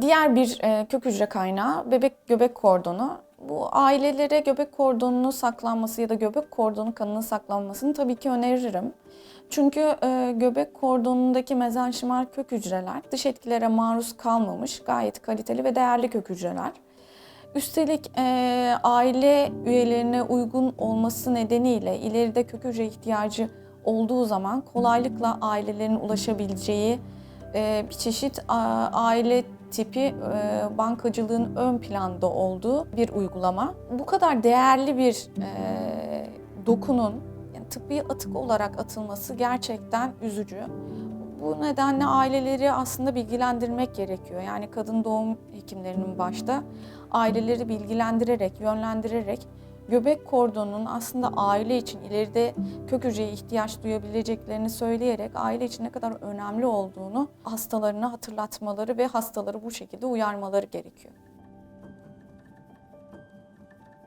Diğer bir e, kök hücre kaynağı bebek göbek kordonu. Bu ailelere göbek kordonunun saklanması ya da göbek kordonu kanının saklanmasını tabii ki öneririm. Çünkü e, göbek kordonundaki mezenşimal kök hücreler dış etkilere maruz kalmamış gayet kaliteli ve değerli kök hücreler. Üstelik e, aile üyelerine uygun olması nedeniyle ileride kök hücre ihtiyacı olduğu zaman kolaylıkla ailelerin ulaşabileceği bir çeşit aile tipi e, bankacılığın ön planda olduğu bir uygulama. Bu kadar değerli bir e, dokunun yani tıbbi atık olarak atılması gerçekten üzücü. Bu nedenle aileleri aslında bilgilendirmek gerekiyor. Yani kadın doğum hekimlerinin başta aileleri bilgilendirerek, yönlendirerek göbek kordonunun aslında aile için ileride kök hücreye ihtiyaç duyabileceklerini söyleyerek aile için ne kadar önemli olduğunu hastalarına hatırlatmaları ve hastaları bu şekilde uyarmaları gerekiyor.